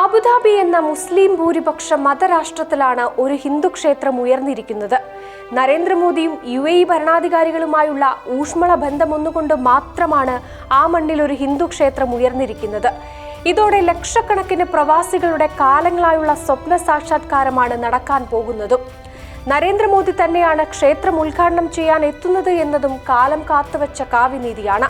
Abu Dhabi എന്ന മുസ്ലിം ഭൂരിപക്ഷ മതരാഷ്ട്രത്തിലാണ് ഒരു ഹിന്ദു ക്ഷേത്രം ഉയർന്നിരിക്കുന്നത്. നരേന്ദ്രമോദിയും യു എ ഇ ഭരണാധികാരികളുമായുള്ള ഊഷ്മള ബന്ധമൊന്നുകൊണ്ട് മാത്രമാണ് ആ മണ്ണിൽ ഒരു ഹിന്ദു ക്ഷേത്രം ഉയർന്നിരിക്കുന്നത്. ഇതോടെ ലക്ഷക്കണക്കിന് പ്രവാസികളുടെ കാലങ്ങളായുള്ള സ്വപ്ന സാക്ഷാത്കാരമാണ് നടക്കാൻ പോകുന്നതും. നരേന്ദ്രമോദി തന്നെയാണ് ക്ഷേത്രം ഉദ്ഘാടനം ചെയ്യാൻ എത്തുന്നത് എന്നതും കാലം കാത്തുവച്ച കാവ്യനീതിയാണ്.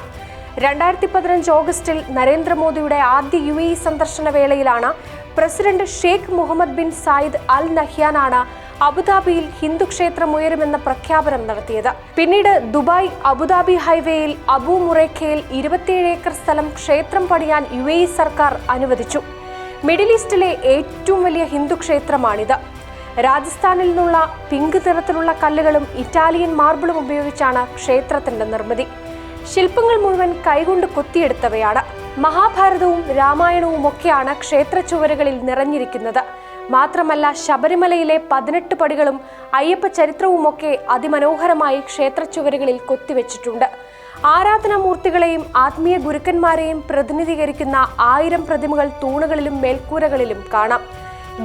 രണ്ടായിരത്തി പതിനഞ്ച് ഓഗസ്റ്റിൽ നരേന്ദ്രമോദിയുടെ ആദ്യ യു എ സന്ദർശന വേളയിലാണ് president Sheikh Mohamed bin Zayed Al നഹ്യാനാണ് അബുദാബിയിൽ ഹിന്ദു ക്ഷേത്രം ഉയരുമെന്ന പ്രഖ്യാപനം നടത്തിയത്. പിന്നീട് ദുബായ് അബുദാബി ഹൈവേയിൽ അബു മുറേഖയിൽ ഇരുപത്തിയേഴ് ഏക്കർ സ്ഥലം ക്ഷേത്രം പണിയാൻ യു എ സർക്കാർ അനുവദിച്ചു. മിഡിൽ ഈസ്റ്റിലെ ഏറ്റവും വലിയ ഹിന്ദു ക്ഷേത്രമാണിത്. രാജസ്ഥാനിൽ നിന്നുള്ള പിങ്ക് നിറത്തിലുള്ള കല്ലുകളും ഇറ്റാലിയൻ മാർബിളും ഉപയോഗിച്ചാണ് ക്ഷേത്രത്തിന്റെ നിർമ്മിതി. ശില്പങ്ങൾ മുഴുവൻ കൈകൊണ്ട് കൊത്തിയെടുത്തവയാണ്. മഹാഭാരതവും രാമായണവും ഒക്കെയാണ് ക്ഷേത്ര ചുവരുകളിൽ നിറഞ്ഞിരിക്കുന്നത്. മാത്രമല്ല ശബരിമലയിലെ പതിനെട്ട് പടികളും അയ്യപ്പ ചരിത്രവുമൊക്കെ അതിമനോഹരമായി ക്ഷേത്ര ചുവരുകളിൽ കൊത്തിവെച്ചിട്ടുണ്ട്. ആരാധനാമൂർത്തികളെയും ആത്മീയ ഗുരുക്കന്മാരെയും പ്രതിനിധീകരിക്കുന്ന ആയിരം പ്രതിമകൾ തൂണുകളിലും മേൽക്കൂരകളിലും കാണാം.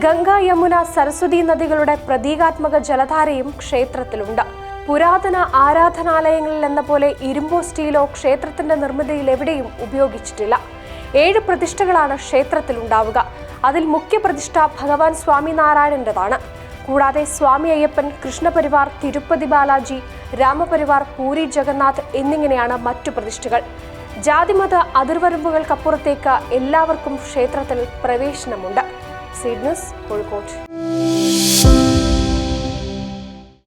ഗംഗ യമുന സരസ്വതി നദികളുടെ പ്രതീകാത്മക ജലധാരയും ക്ഷേത്രത്തിലുണ്ട്. പുരാതന ആരാധനാലയങ്ങളിൽ എന്ന പോലെ ഇരുമ്പോ സ്റ്റീലോ ക്ഷേത്രത്തിന്റെ നിർമ്മിതിയിൽ എവിടെയും ഉപയോഗിച്ചിട്ടില്ല. ഏഴ് പ്രതിഷ്ഠകളാണ് ക്ഷേത്രത്തിൽ ഉണ്ടാവുക അതിൽ മുഖ്യ പ്രതിഷ്ഠ ഭഗവാൻ സ്വാമിനാരായണന്റേതാണ് കൂടാതെ സ്വാമി അയ്യപ്പൻ കൃഷ്ണപരിവാർ തിരുപ്പതി ബാലാജി രാമപരിവാർ പൂരി ജഗന്നാഥ് എന്നിങ്ങനെയാണ് മറ്റു പ്രതിഷ്ഠകൾ. ജാതിമത അതിർവരമ്പുകൾക്കപ്പുറത്തേക്ക് എല്ലാവർക്കും ക്ഷേത്രത്തിൽ പ്രവേശനമുണ്ട്. സിഡ്നസ് കോഴിക്കോട്ട് കോഴിക്കോട്.